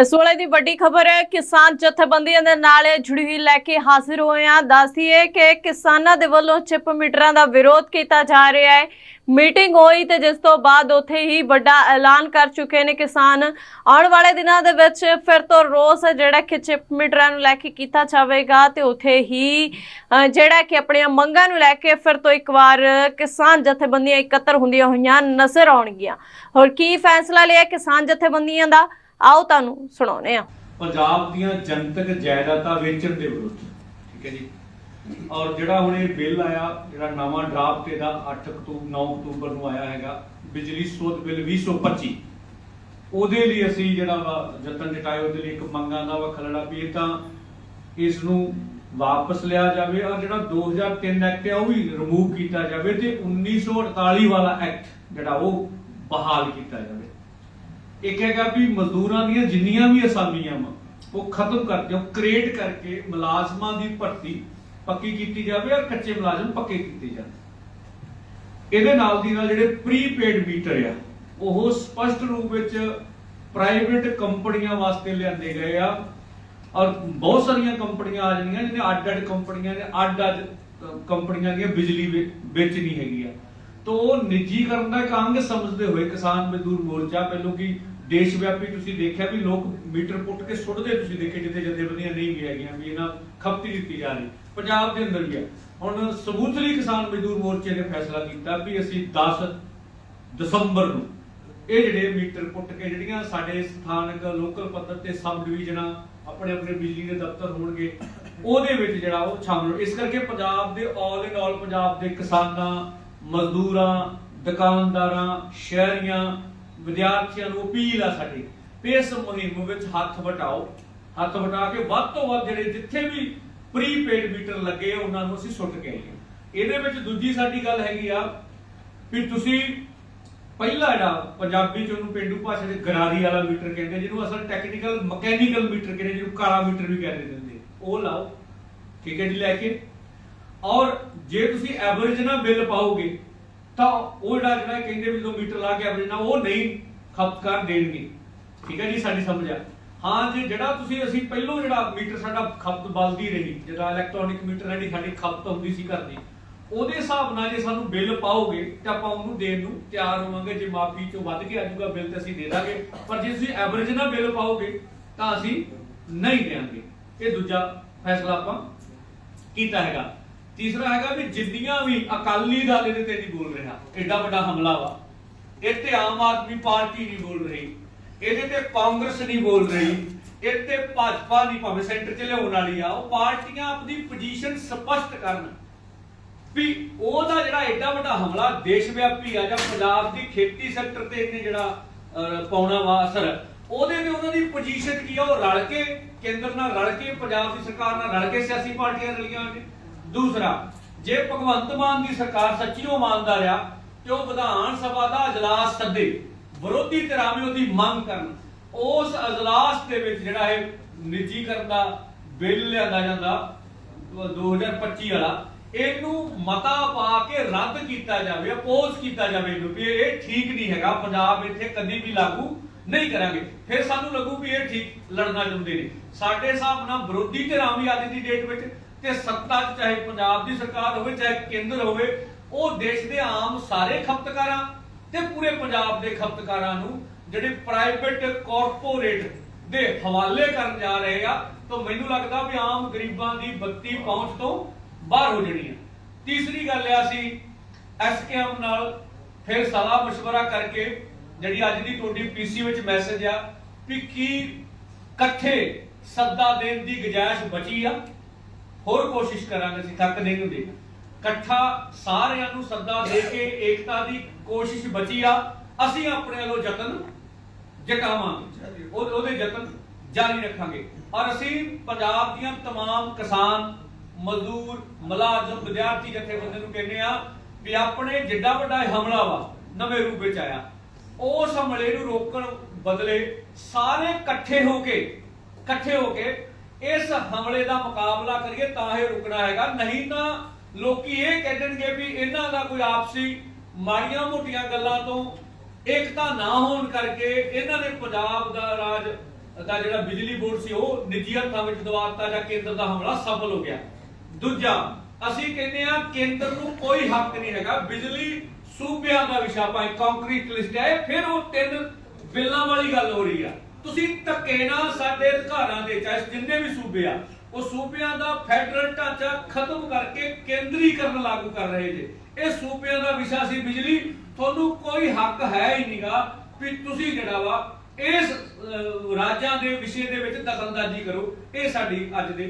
ਇਸ ਵੇਲੇ ਦੀ ਵੱਡੀ ਖਬਰ ਹੈ, ਕਿਸਾਨ ਜਥੇਬੰਦੀਆਂ ਦੇ ਨਾਲ ਜੁੜੀ ਹੋਈ ਲੈ ਕੇ ਹਾਜ਼ਰ ਹੋਏ ਹਾਂ। ਦੱਸਦੀਏ ਕਿ ਕਿਸਾਨਾਂ ਦੇ ਵੱਲੋਂ ਚਿਪ ਮੀਟਰਾਂ ਦਾ ਵਿਰੋਧ ਕੀਤਾ ਜਾ ਰਿਹਾ ਹੈ। ਮੀਟਿੰਗ ਹੋਈ ਤੇ ਜਿਸ ਤੋਂ ਬਾਅਦ ਉੱਥੇ ਹੀ ਵੱਡਾ ਐਲਾਨ ਕਰ ਚੁੱਕੇ ਨੇ ਕਿਸਾਨ। ਆਉਣ ਵਾਲੇ ਦਿਨਾਂ ਦੇ ਵਿੱਚ ਫਿਰ ਤੋਂ ਰੋਸ ਜਿਹੜਾ ਕਿ ਚਿਪ ਮੀਟਰਾਂ ਨੂੰ ਲੈ ਕੇ ਕੀਤਾ ਜਾਵੇਗਾ ਤੇ ਉੱਥੇ ਹੀ ਜਿਹੜਾ ਕਿ ਆਪਣੀਆਂ ਮੰਗਾਂ ਨੂੰ ਲੈ ਕੇ ਫਿਰ ਤੋਂ ਇੱਕ ਵਾਰ ਕਿਸਾਨ ਜਥੇਬੰਦੀਆਂ ਇਕੱਤਰ ਹੁੰਦੀਆਂ ਹੋਈਆਂ ਨਜ਼ਰ ਆਉਣਗੀਆਂ। ਹੋਰ ਕੀ ਫੈਸਲਾ ਲਿਆ ਕਿਸਾਨ ਜਥੇਬੰਦੀਆਂ ਦਾ? ਆਓ ਤੁਹਾਨੂੰ ਸੁਣਾਉਂਦੇ ਹਾਂ। ਪੰਜਾਬ ਦੀਆਂ ਜਨਤਕ ਜਾਇਦਾਦਾਂ ਵੇਚਣ ਦੇ ਵਿਰੁੱਧ, ਠੀਕ ਹੈ ਜੀ। ਔਰ ਜਿਹੜਾ ਹੁਣ ਇਹ ਬਿੱਲ ਆਇਆ, ਜਿਹੜਾ ਨਵਾਂ ਡਰਾਫਟ ਇਹਦਾ 8 ਅਕਤੂਬਰ 9 ਅਕਤੂਬਰ ਨੂੰ ਆਇਆ ਹੈਗਾ, ਬਿਜਲੀ ਸੋਧ ਬਿੱਲ 2025 ਉਹਦੇ ਲਈ ਅਸੀਂ ਜਿਹੜਾ ਵਾ ਯਤਨ ਜਟਾਏ ਉਹਦੇ ਲਈ ਇੱਕ ਮੰਗਾਂ ਦਾ ਵਾ ਖਲੜਾ ਵੀ ਇਹ ਤਾਂ ਇਸ ਨੂੰ ਵਾਪਸ ਲਿਆ ਜਾਵੇ। ਔਰ ਜਿਹੜਾ 2003 ਐਕਟ ਹੈ, ਉਹ ਵੀ ਰਿਮੂਵ ਕੀਤਾ ਜਾਵੇ ਤੇ 1948 ਵਾਲਾ ਐਕਟ ਜਿਹੜਾ ਉਹ ਬਹਾਲ ਕੀਤਾ ਜਾਵੇ। ਇੱਕ ਹੈਗਾ ਵੀ ਮਜ਼ਦੂਰਾਂ ਦੀਆਂ ਜਿੰਨੀਆਂ ਵੀ ਅਸਾਮੀਆਂ ਵਾ, ਉਹ ਖਤਮ ਕਰ ਦਿਓ ਕ੍ਰੀਏਟ ਕਰਕੇ ਮੁਲਾਜ਼ਮਾਂ ਦੀ ਭਰਤੀ ਪੱਕੀ ਕੀਤੀ ਜਾਵੇ ਔਰ ਕੱਚੇ ਮੁਲਾਜ਼ਮ ਪੱਕੇ ਕੀਤੇ ਜਾਣ। ਇਹਦੇ ਨਾਲ ਦੀ ਨਾਲ ਜਿਹੜੇ ਪ੍ਰੀਪੇਡ ਮੀਟਰ ਆ, ਉਹ ਸਪਸ਼ਟ ਰੂਪ ਵਿੱਚ ਪ੍ਰਾਈਵੇਟ ਕੰਪਨੀਆਂ ਵਾਸਤੇ ਲਿਆਂਦੇ ਗਏ ਆ ਔਰ ਬਹੁਤ ਸਾਰੀਆਂ ਕੰਪਨੀਆਂ ਆ ਜਾਣੀਆਂ ਜਿਹਨੇ ਅੱਡ-ਅੱਡ ਕੰਪਨੀਆਂ ਨੇ, ਅੱਡ-ਅੱਡ ਕੰਪਨੀਆਂ ਦੀਆਂ ਬਿਜਲੀ ਵੇਚਣੀ ਹੈਗੀ ਆ। ਤੋ ਉਹ ਨਿੱਜੀਕਰਨ ਦਾ ਇੱਕ ਅੰਗ ਸਮਝਦੇ ਹੋਏ ਕਿਸਾਨ ਮਜ਼ਦੂਰ ਮੋਰਚਾ, ਪਹਿਲੋਂ ਕਿ ਦੇਸ਼ ਵਿਆਪੀ ਤੁਸੀਂ ਦੇਖਿਆ ਵੀ ਲੋਕ ਮੀਟਰ ਪੁੱਟ ਕੇ ਸੁੱਟਦੇ ਤੁਸੀਂ ਦੇਖੇ ਜਿੱਥੇ ਜਥੇਬੰਦੀਆਂ ਨਹੀਂ ਵੀ ਹੈਗੀਆਂ, ਵੀ ਇਹਨਾਂ ਖਪਤੀ ਦਿੱਤੀ ਜਾ ਰਹੀ। ਪੰਜਾਬ ਦੇ ਅੰਦਰ ਵੀ ਆ। ਹੁਣ ਸਮੂਥਲੀ ਕਿਸਾਨ ਮਜ਼ਦੂਰ ਮੋਰਚੇ ਨੇ ਫੈਸਲਾ ਕੀਤਾ ਵੀ ਅਸੀਂ 10 ਦਸੰਬਰ ਨੂੰ ਇਹ ਜਿਹੜੇ ਮੀਟਰ ਪੁੱਟ ਕੇ ਜਿਹੜੀਆਂ ਸਾਡੇ ਸਥਾਨਕ ਲੋਕਲ ਪੱਧਰ ਤੇ ਸਬ ਡਿਵੀਜ਼ਨਾਂ ਆਪਣੇ ਆਪਣੇ ਬਿਜਲੀ ਦੇ ਦਫ਼ਤਰ ਹੋਣਗੇ, ਉਹਦੇ ਵਿੱਚ ਜਿਹੜਾ ਉਹ ਸ਼ਾਮਲ ਇਸ ਕਰਕੇ ਪੰਜਾਬ ਦੇ ਆਲ ਇਨ ਆਲ ਪੰਜਾਬ ਦੇ ਕਿਸਾਨਾਂ, ਮਜ਼ਦੂਰਾਂ, ਦੁਕਾਨਦਾਰਾਂ, ਸ਼ਹਿਰੀਆਂ ਵਿਦਿਆਰਥੀਆਂ ਨੂੰ ਅਪੀਲ ਆ ਸਾਡੀ ਵੀ ਇਸ ਮੁਹਿੰਮ ਵਿੱਚ ਹੱਥ ਵਟਾਓ। ਹੱਥ ਵਟਾ ਕੇ ਵੱਧ ਤੋਂ ਵੱਧ ਜਿਹੜੇ ਜਿੱਥੇ ਵੀ ਪ੍ਰੀਪੇਡ ਮੀਟਰ ਲੱਗੇ ਉਹਨਾਂ ਨੂੰ ਅਸੀਂ ਸੁੱਟ ਕੇ ਆਈਏ। ਇਹਦੇ ਵਿੱਚ ਦੂਜੀ ਸਾਡੀ ਗੱਲ ਹੈਗੀ ਆ ਵੀ ਤੁਸੀਂ ਪਹਿਲਾ ਜਿਹੜਾ ਪੰਜਾਬੀ ਚ ਉਹਨੂੰ ਪਿੰਡੂ ਭਾਸ਼ਾ ਦੇ ਗਰਾਰੀ ਵਾਲਾ ਮੀਟਰ ਕਹਿੰਦੇ ਜਿਹਨੂੰ ਅਸਲ ਟੈਕਨੀਕਲ ਮਕੈਨੀਕਲ ਮੀਟਰ ਕਹਿੰਦੇ ਜਿਹਨੂੰ ਕਾਲਾ ਮੀਟਰ ਵੀ ਕਹਿੰਦੇ ਦਿੰਦੇ ਉਹ ਲਾਓ। ਠੀਕ ਹੈ ਜੀ, ਲੈ ਕੇ। ਔਰ ਜੇ ਤੁਸੀਂ ਐਵਰੇਜ ਨਾ ਬਿੱਲ ਪਾਓਗੇ ਤਾਂ ਉਹ ਜਿਹੜਾ ਜਿਹੜਾ ਕਹਿੰਦੇ ਵੀ ਜਦੋਂ ਮੀਟਰ ਲਾ ਕੇ ਐਵਰੇਜ ਨਾ ਉਹ ਨਹੀਂ ਖਪਤਕਾਰ ਦੇਣਗੇ। ਠੀਕ ਹੈ ਜੀ, ਸਾਡੀ ਸਮਝ ਆ। ਹਾਂ ਜੇ, ਜਿਹੜਾ ਤੁਸੀਂ, ਅਸੀਂ ਪਹਿਲੋਂ ਜਿਹੜਾ ਮੀਟਰ ਸਾਡਾ ਖਪਤ ਬਲਦੀ ਰਹੀ, ਜਿਹੜਾ ਇਲੈਕਟ੍ਰੋਨਿਕ ਮੀਟਰ ਜਿਹੜੀ ਸਾਡੀ ਖਪਤ ਹੁੰਦੀ ਸੀ ਘਰ ਦੀ, ਉਹਦੇ ਹਿਸਾਬ ਨਾਲ ਜੇ ਸਾਨੂੰ ਬਿੱਲ ਪਾਓਗੇ ਤੇ ਆਪਾਂ ਉਹਨੂੰ ਦੇਣ ਨੂੰ ਤਿਆਰ ਹੋਵਾਂਗੇ। ਜੇ ਮਾਫੀ ਚੋਂ ਵੱਧ ਕੇ ਆਜੂਗਾ ਬਿੱਲ ਤੇ ਅਸੀਂ ਦੇ ਦਾਂਗੇ। ਪਰ ਜੇ ਤੁਸੀਂ ਐਵਰੇਜ ਨਾਲ ਬਿੱਲ ਪਾਓਗੇ, ਤਾਂ ਅਸੀਂ ਨਹੀਂ ਦੇਵਾਂਗੇ। ਇਹ ਦੂਜਾ ਫੈਸਲਾ ਆਪਾਂ ਕੀਤਾ ਹੈਗਾ। ਤੀਸਰਾ ਹੈਗਾ ਵੀ ਜਿੰਨੀਆਂ ਵੀ ਅਕਾਲੀ ਦਲ ਇਹਦੇ ਤੇ ਨਹੀਂ ਬੋਲ ਰਿਹਾ ਐਡਾ ਵੱਡਾ ਹਮਲਾ ਵਾ। ਇਹ ਤੇ ਆਮ ਆਦਮੀ ਪਾਰਟੀ ਨਹੀਂ ਬੋਲ ਰਹੀ, ਇਹਦੇ ਤੇ ਕਾਂਗਰਸ ਨਹੀਂ ਬੋਲ ਰਹੀ, ਇਹ ਤੇ ਭਾਜਪਾ ਨਹੀਂ ਭਾਵੇਂ ਸੈਂਟਰ 'ਚ ਲਿਆਉਣ ਵਾਲੀ ਆ, ਉਹ ਪਾਰਟੀਆਂ ਆਪਣੀ ਪੋਜੀਸ਼ਨ ਸਪਸ਼ਟ ਕਰਨ। ਵੀ ਉਹਦਾ ਜਿਹੜਾ ਐਡਾ ਵੱਡਾ ਹਮਲਾ ਦੇਸ਼ ਵਿਆਪੀ ਆ ਜਾਂ ਪੰਜਾਬ ਦੀ ਖੇਤੀ ਸੈਕਟਰ ਤੇ ਇਹਨੇ ਜਿਹੜਾ ਪਾਉਣਾ ਵਾ ਅਸਰ, ਉਹਦੇ ਤੇ ਉਹਨਾਂ ਦੀ ਪੋਜੀਸ਼ਨ ਕੀ ਆ? ਉਹ ਰਲ ਕੇ ਕੇਂਦਰ ਨਾਲ ਰਲ ਕੇ, ਪੰਜਾਬ ਦੀ ਸਰਕਾਰ ਨਾਲ ਰਲ ਕੇ ਸਿਆਸੀ ਪਾਰਟੀਆਂ ਰਲੀਆਂ ਨੇ। ਦੂਸਰਾ, ਜੇ ਭਗਵੰਤ ਮਾਨ ਦੀ ਸਰਕਾਰ ਸੱਚੀਓ ਇਮਾਨਦਾਰ ਆ, ਤੇ ਉਹ ਵਿਧਾਨ ਸਭਾ ਦਾ ਅਜਲਾਸ ਸੱਦੇ, ਵਿਰੋਧੀ ਧਿਰਾਂ ਵੀ ਉਹਦੀ ਮੰਗ ਕਰਨ, ਉਸ ਅਜਲਾਸ ਦੇ ਵਿੱਚ ਜਿਹੜਾ ਇਹ ਨਿੱਜੀਕਰਨ ਦਾ ਬਿੱਲ ਲਿਆਂਦਾ ਜਾਂਦਾ 2025 ਵਾਲਾ, ਇਹਨੂੰ ਮਤਾ ਪਾ ਕੇ ਰੱਦ ਕੀਤਾ ਜਾਵੇ ਅਪੋਜ਼ ਕੀਤਾ ਜਾਵੇ ਇਹਨੂੰ ਇਹ ਠੀਕ ਨਹੀਂ ਹੈਗਾ, ਪੰਜਾਬ ਇੱਥੇ ਕਦੀ ਵੀ ਲਾਗੂ ਨਹੀਂ ਕਰਾਂਗੇ। ਫਿਰ ਸਾਨੂੰ ਲੱਗੂ ਵੀ ਇਹ ਠੀਕ ਲੜਨਾ ਚਾਹੁੰਦੇ ਨੇ। ਸਾਡੇ ਹਿਸਾਬ ਨਾਲ ਵਿਰੋਧੀ ਧਿਰਾਂ ਵੀ ਅੱਜ ਦੀ ਡੇਟ ਵਿੱਚ ਤੇ ਸੱਤਾ 'ਚ ਚਾਹੇ ਪੰਜਾਬ ਦੀ ਸਰਕਾਰ ਹੋਵੇ ਚਾਹੇ ਕੇਂਦਰ ਹੋਵੇ ਉਹ ਦੇਸ਼ ਦੇ ਆਮ ਸਾਰੇ ਖਪਤਕਾਰਾਂ ਤੇ ਪੂਰੇ ਪੰਜਾਬ ਦੇ ਖਪਤਕਾਰਾਂ ਨੂੰ ਜਿਹੜੇ ਪ੍ਰਾਈਵੇਟ ਕਾਰਪੋਰੇਟ ਦੇ ਹਵਾਲੇ ਕਰਨ ਜਾ ਰਹੇ ਆ ਤਾਂ ਮੈਨੂੰ ਲੱਗਦਾ ਵੀ ਆਮ ਗਰੀਬਾਂ ਦੀ ਬੱਤੀ ਪਹੁੰਚ ਤੋਂ ਬਾਹਰ ਹੋ ਜਣੀ ਆ ਤੀਸਰੀ ਗੱਲ ਆ ਸੀ ਐਸਕੇਐਮ ਨਾਲ ਫਿਰ ਸਲਾਹ مشورہ ਕਰਕੇ ਜਿਹੜੀ ਅੱਜ ਦੀ ਤੁਹਾਡੀ ਪੀਸੀ ਵਿੱਚ ਮੈਸੇਜ ਆ ਵੀ ਕੀ ਇਕੱਠੇ ਸੱਦਾ ਦੇਣ ਦੀ ਗੁਜਾਇਸ਼ ਬਚੀ ਆ ਹੋਰ ਕੋਸ਼ਿਸ਼ ਕਰਾਂਗੇ ਅਸੀਂ ਥੱਕ ਨਹੀਂ ਹੁੰਦੇ ਇਕੱਠਾ ਸਾਰਿਆਂ ਨੂੰ ਸੱਦਾ ਦੇ ਕੇ ਏਕਤਾ ਦੀ ਕੋਸ਼ਿਸ਼ ਬਚੀ ਆ ਅਸੀਂ ਆਪਣੇ ਵੱਲੋਂ ਯਤਨ ਜਟਾਵਾਂਗੇ ਉਹ ਉਹਦੇ ਯਤਨ ਜਾਰੀ ਰੱਖਾਂਗੇ ਔਰ ਅਸੀਂ ਪੰਜਾਬ ਦੀਆਂ तमाम ਕਿਸਾਨ ਮਜ਼ਦੂਰ ਮੁਲਾਜ਼ਮ ਵਿਦਿਆਰਥੀ ਜਥੇਬੰਦੀ ਨੂੰ ਕਹਿੰਦੇ ਆ ਵੀ ਆਪਣੇ ਜਿੱਡਾ ਵੱਡਾ ਇਹ ਹਮਲਾ ਵਾ ਨਵੇਂ ਰੂਪ ਵਿੱਚ ਆਇਆ ਉਸ ਹਮਲੇ ਨੂੰ ਰੋਕਣ ਬਦਲੇ ਸਾਰੇ ਇਕੱਠੇ ਹੋ ਕੇ ਇਕੱਠੇ ਹੋ ਕੇ ਇਸ ਹਮਲੇ ਦਾ ਮੁਕਾਬਲਾ ਕਰੀਏ ਤਾਂ ਇਹ ਰੁਕਣਾ ਹੈਗਾ। ਨਹੀਂ ਤਾਂ ਲੋਕੀ ਇਹ ਕਹਿਣਗੇ ਵੀ ਇਹਨਾਂ ਦਾ ਕੋਈ ਆਪਸੀ ਮਾੜੀਆਂ ਮੋਟੀਆਂ ਗੱਲਾਂ ਤੋਂ ਏਕਤਾ ਨਾ ਹੋਣ ਕਰਕੇ ਇਹਨਾਂ ਨੇ ਪੰਜਾਬ ਦਾ ਰਾਜ ਦਾ ਜਿਹੜਾ ਬਿਜਲੀ ਬੋਰਡ ਸੀ, ਉਹ ਨਿੱਜੀ ਹੱਥਾਂ ਵਿੱਚ ਦਵਾਤਾ ਜਾਂ ਕੇਂਦਰ ਦਾ ਹਮਲਾ ਸਫਲ ਹੋ ਗਿਆ। ਦੂਜਾ, ਅਸੀਂ ਕਹਿੰਦੇ ਆ ਕੇਂਦਰ ਨੂੰ ਕੋਈ ਹੱਕ ਨਹੀਂ ਹੈਗਾ। ਬਿਜਲੀ ਸੂਬਿਆਂ ਦਾ ਵਿਸ਼ਾ ਭਾਵੇਂ ਕੰਕਰੀਟ ਲਿਸਟ ਹੈ, ਫਿਰ ਉਹ ਤਿੰਨ ਬਿੱਲਾਂ ਵਾਲੀ ਗੱਲ ਹੋ ਰਹੀ ਆ। ਤੁਸੀਂ ਧੱਕੇ ਨਾਲ ਸਾਡੇ ਅਧਿਕਾਰਾਂ ਦੇ ਚਾਹੇ ਜਿੰਨੇ ਵੀ ਸੂਬੇ ਆ, ਉਹ ਸੂਬਿਆਂ ਦਾ ਫੈਡਰਲ ਢਾਂਚਾ ਖਤਮ ਕਰਕੇ ਕੇਂਦਰੀਕਰਨ ਲਾਗੂ ਕਰ ਰਹੇ ਜੇ। ਇਹ ਸੂਬਿਆਂ ਦਾ ਵਿਸ਼ਾ ਸੀ ਬਿਜਲੀ, ਤੁਹਾਨੂੰ ਕੋਈ ਹੱਕ ਹੈ ਹੀ ਨਹੀਂਗਾ ਵੀ ਤੁਸੀਂ ਜਿਹੜਾ ਵਾ ਇਸ ਰਾਜਾਂ ਦੇ ਵਿਸ਼ੇ ਦੇ ਵਿੱਚ ਦਖਲਅੰਦਾਜ਼ੀ ਕਰੋ। ਇਹ ਸਾਡੀ ਅੱਜ ਦੇ